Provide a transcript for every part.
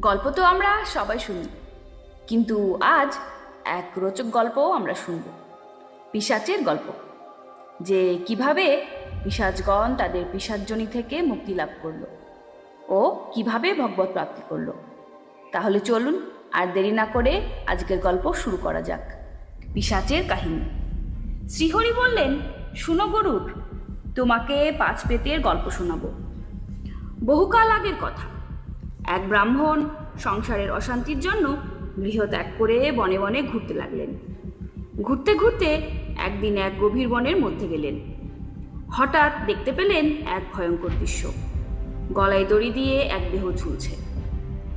গল্প তো আমরা সবাই শুনি। কিন্তু আজ এক রোচক গল্পও আমরা শুনব। পিশাচের গল্প, যে কীভাবে পিশাচগণ তাদের পিশাচজনী থেকে মুক্তি লাভ করল ও কীভাবে ভগবত প্রাপ্তি করল। তাহলে চলুন আর দেরি না করে আজকের গল্প শুরু করা যাক। পিশাচের কাহিনী। শ্রীহরি বললেন, শুনো গরুর, তোমাকে পাঁচ পেতের গল্প শোনাবো। বহুকাল আগের কথা এক ব্রাহ্মণ সংসারের অশান্তির জন্য গৃহ ত্যাগ করে বনে বনে ঘুরতে লাগলেন। ঘুরতে ঘুরতে একদিন এক গভীর বনের মধ্যে গেলেন। হঠাৎ দেখতে পেলেন এক ভয়ঙ্কর দৃশ্য। গলায় দড়ি দিয়ে এক দেহ ঝুলছে।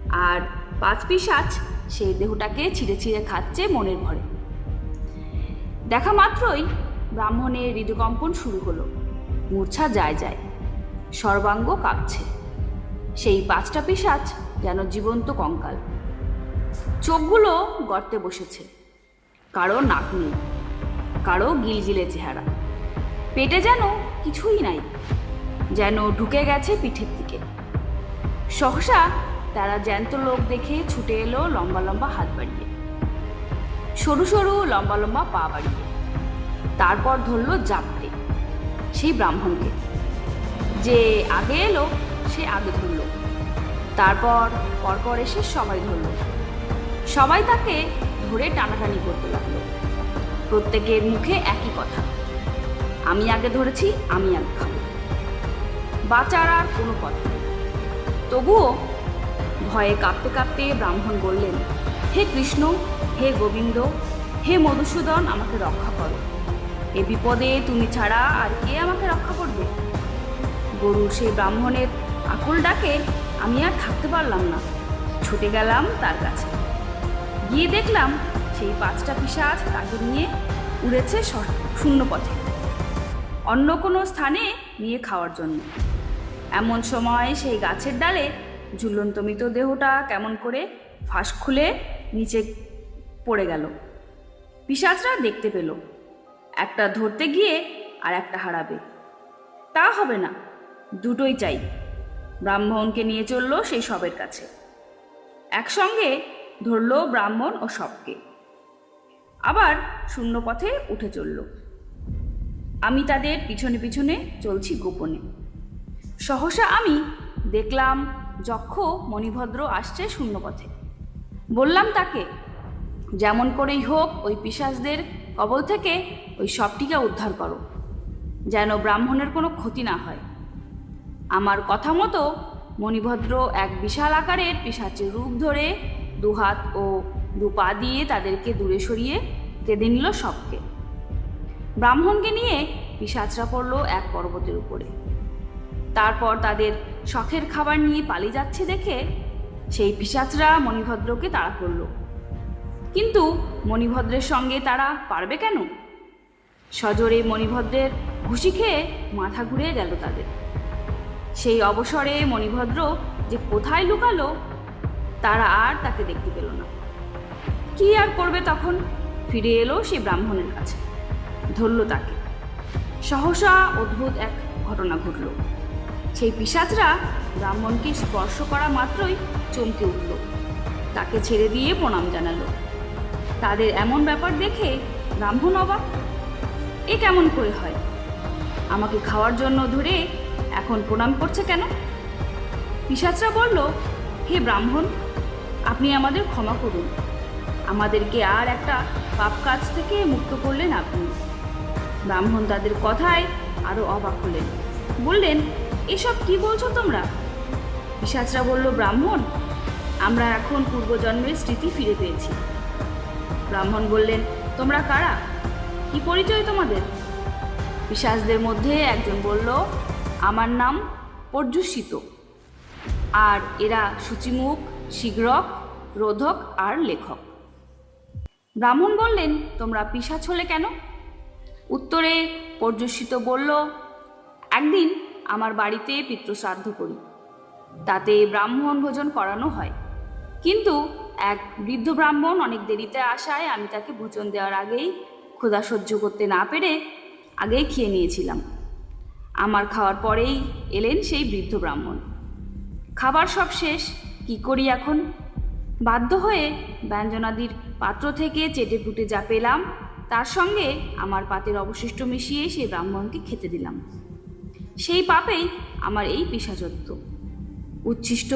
আর পাঁচ পিসাচ সেই দেহটাকে ছিঁড়ে ছিঁড়ে খাচ্ছে মনের ভরে। দেখা মাত্রই ব্রাহ্মণের হৃদকম্পন শুরু হলো। মূর্ছা যায় যায়, সর্বাঙ্গ কাঁপছে। সেই পাঁচটা পিসাচ যেন জীবন্ত কঙ্কাল। চোখগুলো গর্তে বসেছে। কারও নাক নেই, কারও গিলগিলে চেহারা। পেটে যেন কিছুই নাই, যেন ঢুকে গেছে পিঠের দিকে। সহসা তারা জ্যান্ত লোক দেখে ছুটে এলো লম্বা লম্বা হাত বাড়িয়ে। সরু সরু লম্বা লম্বা পা বাড়িয়ে। তারপর ধরলো জাপটে, সেই ব্রাহ্মণকে। যে আগে এলো সে আগে ধরলো। তারপর পরপর এসে সবাই ধরলো। সবাই তাকে ধরে টানাটানি করতে লাগল। প্রত্যেকের মুখে একই কথা। আমি আগে ধরেছি, আমি আগে খাব। বাঁচার আর কোনো পথ নেই। তবুও ভয়ে কাঁপতে কাঁপতে ব্রাহ্মণ বললেন, হে কৃষ্ণ, হে গোবিন্দ, হে মধুসূদন, আমাকে রক্ষা করো। এ বিপদে তুমি ছাড়া আর কে আমাকে রক্ষা করবে? গরু সেই ব্রাহ্মণের আকুল ডাকে, আমি আর থাকতে পারলাম না। ছুটে গেলাম তার কাছে। গিয়ে দেখলাম সেই পাঁচটা পিসাজ তাকে নিয়ে উড়েছে শূন্য পথে অন্য কোনো স্থানে নিয়ে খাওয়ার জন্য। এমন সময় সেই গাছের ডালে ঝুলন্ত মৃতদেহটা কেমন করে ফাঁস খুলে নিচে পড়ে গেল। পিসাচরা দেখতে পেল। একটা ধরতে গিয়ে আর একটা হারাবে। তা হবে না। দুটোই চাই। ব্রাহ্মণকে নিয়ে চলল সেই সবের কাছে। একসঙ্গে ধরল ব্রাহ্মণ ও সবকে। আবার শূন্য পথে উঠে চলল। আমি তাদের পিছনে পিছনে চলছি গোপনে। সহসা আমি দেখলাম যক্ষ মণিভদ্র আসছে শূন্যপথে। বললাম তাকে, যেমন করেই হোক ওই পিসাজদের কবল থেকে ওই সবটিকে উদ্ধার করো, যেন ব্রাহ্মণের কোনো ক্ষতি না হয়। আমার কথা মতো মণিভদ্র এক বিশাল আকারের পিসাচের রূপ ধরে দুহাত ও দু পা দিয়ে তাদেরকে দূরে সরিয়ে কেঁদে নিল সবকে। ব্রাহ্মণকে নিয়ে পিসাচরা পড়ল এক পর্বতের উপরে। তারপর তাদের শখের খাবার নিয়ে পালিয়ে যাচ্ছে দেখে সেই পিসাচরা মণিভদ্রকে তাড়া করল। কিন্তু মণিভদ্রের সঙ্গে তারা পারবে কেন? সজোরে মণিভদ্রের ঘুষি খেয়ে মাথা ঘুরে গেল তাদের। সেই অবসরে মণিভদ্র যে কোথায় লুকালো, তারা আর তাকে দেখতে পেল না। কি আর করবে তখন? ফিরে এলো সে ব্রাহ্মণের কাছে, ধরল তাকে। সহসা অদ্ভুত এক ঘটনা ঘটল। সেই পিসাচরা ব্রাহ্মণকে স্পর্শ করা মাত্রই চমকে উঠল। তাকে ছেড়ে দিয়ে প্রণাম জানালো। তাদের এমন ব্যাপার দেখে ব্রাহ্মণ অবাক। এ কেমন করে হয়? আমাকে খাওয়ার জন্য ধরে এখন প্রণাম করছে কেন? পিসাচরা বলল, হে ব্রাহ্মণ, আপনি আমাদের ক্ষমা করুন। আমাদেরকে আর একটা পাপ কাজ থেকে মুক্ত করলেন আপনি। ব্রাহ্মণ তাদের কথায় আরও অবাক হলেন। বললেন, এসব কি বলছো তোমরা? পিসাচরা বলল, ব্রাহ্মণ, আমরা এখন পূর্বজন্মের স্মৃতি ফিরে পেয়েছি। ব্রাহ্মণ বললেন, তোমরা কারা? কি পরিচয় তোমাদের? পিসাজদের মধ্যে একজন বলল আমার নাম পর্যুষিত। আর এরা সূচিমুখ শীঘ্রক রোধক আর লেখক। ব্রাহ্মণ বললেন, তোমরা পিসাচ হলে কেন? উত্তরে পর্যুষিত বলল, একদিন আমার বাড়িতে পিতৃশ্রাদ্ধ করি। তাতে ব্রাহ্মণ ভোজন করানো হয়। কিন্তু এক বৃদ্ধ ব্রাহ্মণ অনেক দেরিতে আসায় আমি তাকে ভোজন দেওয়ার আগেই ক্ষুধা সহ্য করতে না পেরে আগেই খেয়ে নিয়েছিলাম। আমার খাওয়ার পরেই এলেন সেই বৃদ্ধ ব্রাহ্মণ। খাবার সব শেষ, কি করি এখন? বাধ্য হয়ে ব্যঞ্জনাদির পাত্র থেকে চেটে পুটে যা পেলাম, তার সঙ্গে আমার পাতের অবশিষ্ট মিশিয়ে সেই ব্রাহ্মণকে খেতে দিলাম। সেই পাপেই আমার এই পিসাচত্ব উচ্ছিষ্ট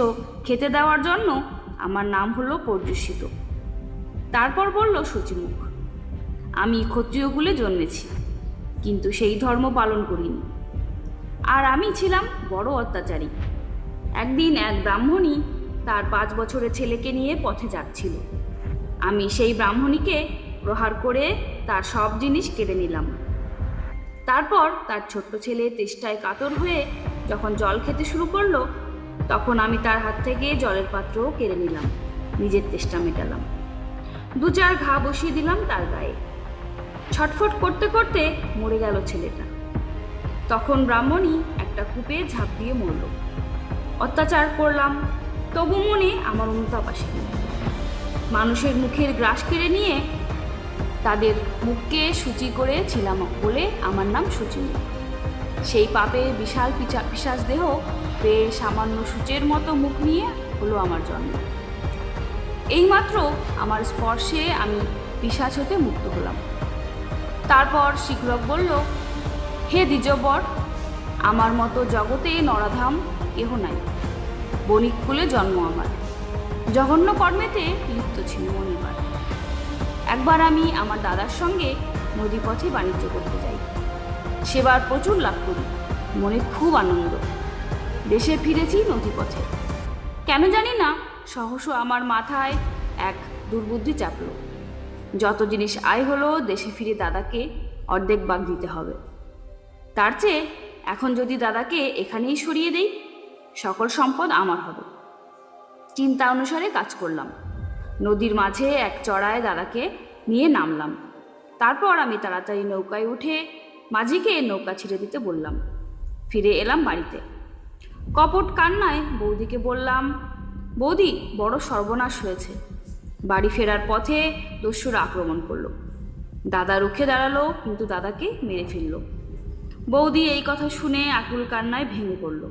খেতে দেওয়ার জন্য আমার নাম হলো পর্যুষিত। তারপর বলল সচিমুখ, আমি ক্ষত্রিয়কুলে জন্মেছি, কিন্তু সেই ধর্ম পালন করিনি। আর আমি ছিলাম বড় অত্যাচারী। একদিন এক ব্রাহ্মণী তার পাঁচ বছরের ছেলেকে নিয়ে পথে যাচ্ছিল। আমি সেই ব্রাহ্মণীকে প্রহার করে তার সব জিনিস কেড়ে নিলাম। তারপর তার ছোট্ট ছেলে তেষ্টায় কাতর হয়ে যখন জল খেতে শুরু করল, তখন আমি তার হাত থেকে জলের পাত্রও কেড়ে নিলাম, নিজের তেষ্টা মেটালাম। দু চার ঘা বসিয়ে দিলাম তার গায়ে। ছটফট করতে করতে মরে গেল ছেলেটা। তখন ব্রাহ্মণী একটা কূপে ঝাঁপ দিয়ে মরল। অত্যাচার করলাম, তবু মনে আমার অনুতাপ আসেনি। মানুষের মুখের গ্রাস কেড়ে নিয়ে তাদের মুখকে সূচি করেছিলাম বলে আমার নাম সুচিনী। সেই পাপে বিশাল পিচা পিসাজ দেহ পেয়ে সামান্য সূচের মতো মুখ নিয়ে হলো আমার জন্ম। এইমাত্র আমার স্পর্শে আমি পিসাচ হতে মুক্ত হলাম। তারপর শিক্ষক বলল হে দ্বিজবর, আমার মতো জগতে নরাধাম কেহ নাই। বণিক কুলে জন্ম আমার। জঘন্য কর্মেতে লিপ্ত ছিল মনিবার একবার আমি আমার দাদার সঙ্গে নদীপথে বাণিজ্য করতে যাই। সেবার প্রচুর লাভ করি, মনে খুব আনন্দ। দেশে ফিরেছি নদীপথে। কেন জানি না, সহস আমার মাথায় এক দুর্বুদ্ধি চাপল। যত জিনিস আয় হলো, দেশে ফিরে দাদাকে অর্ধেক বাগ দিতে হবে। তার চেয়ে এখন যদি দাদাকে এখানেই সরিয়ে দেই, সকল সম্পদ আমার হবে। চিন্তা অনুসারে কাজ করলাম। নদীর মাঝে এক চড়ায় দাদাকে নিয়ে নামলাম। তারপর আমি তাড়াতাড়ি নৌকায় উঠে মাঝিকে নৌকা ছেড়ে দিতে বললাম। ফিরে এলাম বাড়িতে। কপট কান্নায় বৌদিকে বললাম, বৌদি, বড় সর্বনাশ হয়েছে। বাড়ি ফেরার পথে দস্যুরা আক্রমণ করল। দাদা রুখে দাঁড়াল, কিন্তু দাদাকে মেরে ফেলল। বৌদি এই কথা শুনে আকুল কান্নায় ভেঙে পড়ল।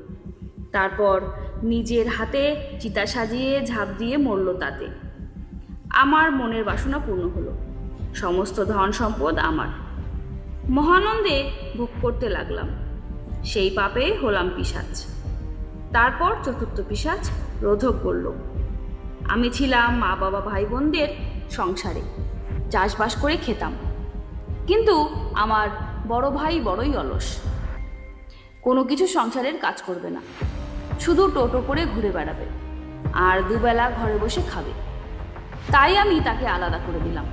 তারপর নিজের হাতে চিতা সাজিয়ে ঝাঁপ দিয়ে মরল তাতে। আমার মনের বাসনা পূর্ণ হলো। সমস্ত ধন সম্পদ আমার। মহানন্দে ভোগ করতে লাগলাম। সেই পাপে হলাম পিসাচ তারপর চতুর্থ পিসাচ রোধক করল। আমি ছিলাম মা বাবা ভাই বোনদের সংসারে। চাষবাস করে খেতাম। কিন্তু আমার বড় ভাই বড়ই অলস। কোনো কিছু সংসারের কাজ করবে না। শুধু টোটো করে ঘুরে বেড়াবে। আর দুবেলা ঘরে বসে খাবে। তাই আমি তাকে আলাদা করে দিলাম।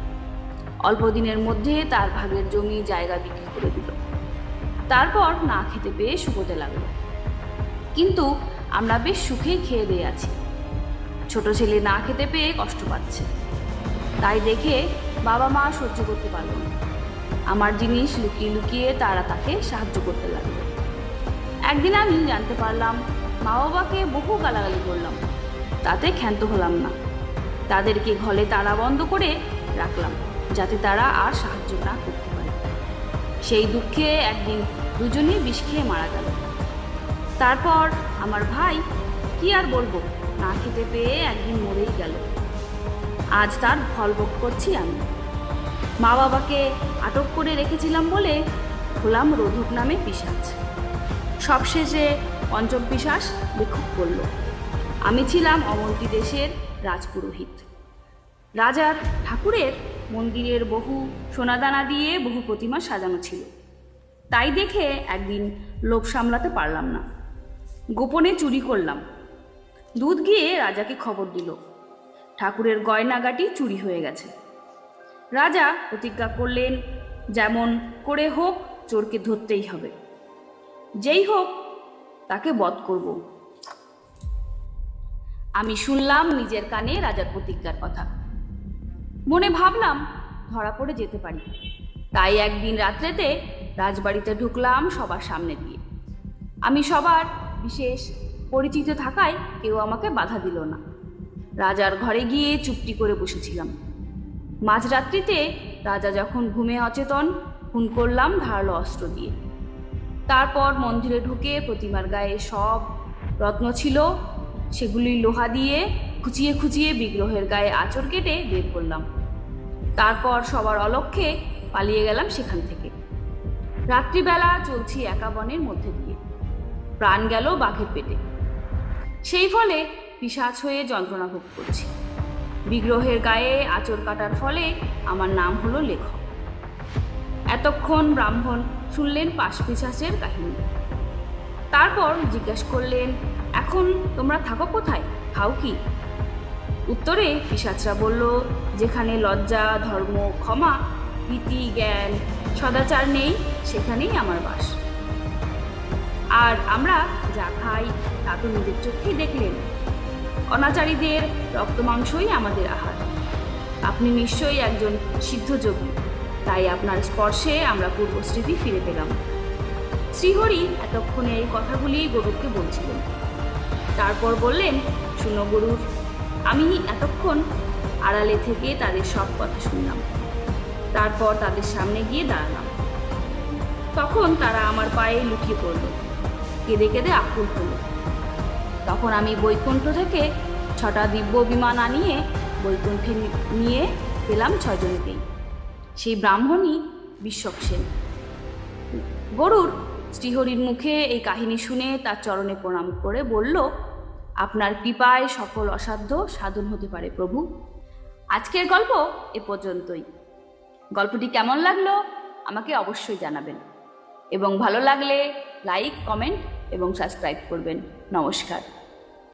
অল্প দিনের মধ্যে তার ভাগের জমি জায়গা বিক্রি করে দিল। তারপর না খেতে পেয়ে শুকোতে লাগল। কিন্তু আমরা বেশ সুখেই খেয়ে দিয়ে আছি। ছোট ছেলে না খেতে পেয়ে কষ্ট পাচ্ছে। তাই দেখে বাবা মা সহ্য করতে পারল না। আমার জিনিস লুকিয়ে লুকিয়ে তারা তাকে সাহায্য করতে লাগল। একদিন আমি জানতে পারলাম মা বাবাকে বহু গালাগালি করলাম। তাতে ক্ষান্ত হলাম না। তাদেরকে ঘরে তারা বন্ধ করে রাখলাম, যাতে তারা আর সাহায্য না করতে পারে। সেই দুঃখে একদিন দুজনেই বিষ খেয়ে মারা গেল। তারপর আমার ভাই, কি আর বলব? না খেতে পেয়ে একদিন মরেই গেল। আজ তার ফল ভোগ করছি আমি। মা বাবাকে আটক করে রেখেছিলাম বলে হলাম রোধক নামে পিসাচ সবশেষে পঞ্চম পিসাস বিক্ষোভ করল। আমি ছিলাম অমন্তি দেশের রাজপুরোহিত। রাজার ঠাকুরের মন্দিরের বহু সোনাদানা দিয়ে বহু প্রতিমা সাজানো ছিল। তাই দেখে একদিন লোভ সামলাতে পারলাম না। গোপনে চুরি করলাম। দুধ গিয়ে রাজাকে খবর দিল। ঠাকুরের গয়নাগাটি চুরি হয়ে গেছে। রাজা প্রতিজ্ঞা করলেন, যেমন করে হোক, চোরকে ধরতেই হবে। যেই হোক, তাকে বধ করব। আমি শুনলাম নিজের কানে রাজার প্রতিজ্ঞার কথা। মনে ভাবলাম, ধরা পড়ে যেতে পারি। তাই একদিন রাত্রেতে রাজবাড়িতে ঢুকলাম সবার সামনে দিয়ে। আমি সবার বিশেষ পরিচিত থাকায় কেউ আমাকে বাধা দিল না। রাজার ঘরে গিয়ে চুপটি করে বসেছিলাম। মাঝরাত্রিতে রাজা যখন ঘুমে অচেতন, খুন করলাম ধারালো অস্ত্র দিয়ে। তারপর মন্দিরে ঢুকে প্রতিমার গায়ে সব রত্ন ছিল, সেগুলি লোহা দিয়ে খুচিয়ে খুচিয়ে বিগ্রহের গায়ে আঁচড় কেটে বের করলাম। তারপর সবার অলক্ষ্যে পালিয়ে গেলাম সেখান থেকে। রাত্রিবেলা চলছি একা বনের মধ্যে দিয়ে। প্রাণ গেল বাঘের পেটে। সেই ফলে পিসাচ হয়ে যন্ত্রণা ভোগ করছি। বিগ্রহের গায়ে আঁচড় কাটার ফলে আমার নাম হলো লেখক। এতক্ষণ ব্রাহ্মণ শুনলেন পাশ পিসাচের কাহিনী। তারপর জিজ্ঞাসা করলেন, এখন তোমরা থাকো কোথায়? খাও কি? উত্তরে পিসাচরা বলল, যেখানে লজ্জা, ধর্ম, ক্ষমা, ভীতি, জ্ঞান, সদাচার নেই, সেখানেই আমার বাস। আর আমরা যা খাই, তা তো নিজের চোখেই দেখলেন। অনাচারীদের রক্তমাংসই আমাদের আহার। আপনি নিশ্চয়ই একজন সিদ্ধযোগী তাই আপনার স্পর্শে আমরা পূর্বস্মৃতি ফিরে পেলাম। শ্রীহরি এতক্ষণে এই কথাগুলি গরুরকে বলছিলেন। তারপর বললেন, শুনো গরুর, আমি এতক্ষণ আড়ালে থেকে তাদের সব কথা শুনলাম। তারপর তাদের সামনে গিয়ে দাঁড়ালাম। তখন তারা আমার পায়ে লুকিয়ে পড়ল, কেঁদে কেঁদে আকুল হলো। তখন আমি বৈকুণ্ঠ থেকে ছটা দিব্য বিমান আনিয়ে বৈকুণ্ঠে নিয়ে পেলাম ছয়জনকেই। সেই ব্রাহ্মণই বিশ্বক সেন গরুর শ্রীহরির মুখে এই কাহিনী শুনে তার চরণে প্রণাম করে বলল, আপনার কৃপায় সকল অসাধ্য সাধন হতে পারে প্রভু। আজকের গল্প এ পর্যন্তই। গল্পটি কেমন লাগল আমাকে অবশ্যই জানাবেন। এবং ভালো লাগলে লাইক, কমেন্ট এবং সাবস্ক্রাইব করবেন। নমস্কার।